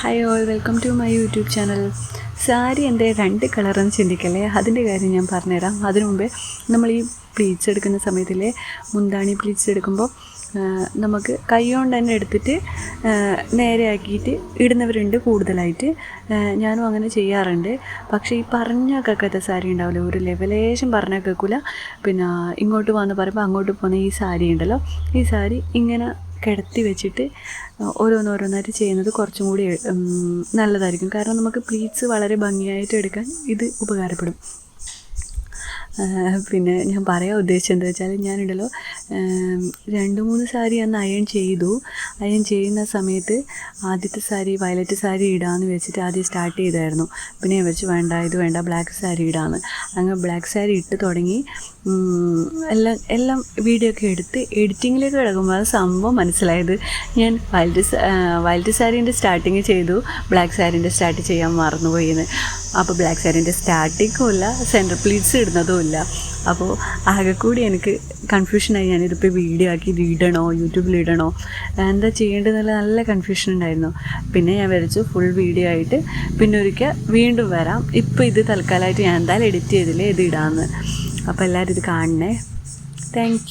Hi all welcome to my YouTube channel sari എന്റെ രണ്ട് കളറെന്ന് ചിന്തിക്കല്ലേ? അതിന്റെ കാര്യം ഞാൻ പറഞ്ഞുതരാം. അതിനു മുമ്പേ നമ്മൾ ഈ പ്ലീറ്റ്സ് എടുക്കുന്ന സമയത്തിലെ മുന്താണി പ്ലീറ്റ്സ് എടുക്കുമ്പോൾ നമുക്ക് കൈ കൊണ്ട് തന്നെ എടുത്തിട്ട് നേരെ നേരെയാക്കിയിട്ട് ഇടുന്നവരുണ്ട് കൂടുതലായിട്ട്. ഞാനും അങ്ങനെ ചെയ്യാറുണ്ട്. പക്ഷേ ഈ പറഞ്ഞാൽ കേൾക്കാത്ത സാരി ഉണ്ടാവില്ല? ഒരു ലെവലേശം പറഞ്ഞാൽ കേൾക്കില്ല പിന്നെ ഇങ്ങോട്ട് വന്ന് പറയുമ്പോൾ അങ്ങോട്ട് പോകുന്ന ഈ സാരി ഉണ്ടല്ലോ. ഈ സാരി ഇങ്ങനെ കിടത്തി വെച്ചിട്ട് ഓരോന്നോരോന്നായിട്ട് ചെയ്യുന്നത് കുറച്ചും കൂടി നല്ലതായിരിക്കും. കാരണം നമുക്ക് പ്ലീറ്റ്സ് വളരെ ഭംഗിയായിട്ട് എടുക്കാൻ ഇത് ഉപകാരപ്പെടും. പിന്നെ ഞാൻ പറയാൻ ഉദ്ദേശിച്ചത് എന്താ വെച്ചാൽ ഞാനുണ്ടല്ലോ രണ്ട് മൂന്ന് സാരി അന്ന് അയൺ ചെയ്തു. അയൺ ചെയ്യുന്ന സമയത്ത് ആദ്യത്തെ സാരി വയലറ്റ് സാരി ഇടാമെന്ന് വെച്ചിട്ട് ആദ്യം സ്റ്റാർട്ട് ചെയ്തായിരുന്നു. പിന്നെ ഞാൻ വെച്ച് വേണ്ട ഇത് വേണ്ട ബ്ലാക്ക് സാരി ഇടാമെന്ന് അങ്ങനെ ബ്ലാക്ക് സാരി ഇട്ട് തുടങ്ങി. എല്ലാം എല്ലാം വീഡിയോ ഒക്കെ എടുത്ത് എഡിറ്റിങ്ങിലേക്ക് കിടക്കുമ്പോൾ അത് സംഭവം മനസ്സിലായത് ഞാൻ വൈൽഡ് വൈൽഡ് സാരീന്റെ സ്റ്റാർട്ടിങ് ചെയ്തു ബ്ലാക്ക് സാരീന്റെ സ്റ്റാർട്ട് ചെയ്യാൻ മറന്നുപോയി എന്ന് അപ്പോൾ ബ്ലാക്ക് സാരീന്റെ സ്റ്റാർട്ടിങ്ങും ഇല്ല സെന്റർ പ്ലീറ്റ്സ് ഇടുന്നതും ഇല്ല. അപ്പോൾ കൂടി എനിക്ക് കൺഫ്യൂഷനായി ഞാനിതിപ്പോൾ വീഡിയോ ആക്കി ഇടണോ യൂട്യൂബിൽ ഇടണോ? എന്താ ചെയ്യേണ്ടതെന്നുള്ള നല്ല കൺഫ്യൂഷൻ ഉണ്ടായിരുന്നു. പിന്നെ ഞാൻ വരച്ചു ഫുൾ വീഡിയോ ആയിട്ട് പിന്നെ ഒരിക്കൽ വീണ്ടും വരാം. ഇപ്പോൾ ഇത് തൽക്കാലമായിട്ട് ഞാൻ എന്തായാലും എഡിറ്റ് ചെയ്തില്ലേ ഇത് ഇടാമെന്ന് അപ്പോൾ എല്ലാവരും ഇത് കാണണേ. താങ്ക്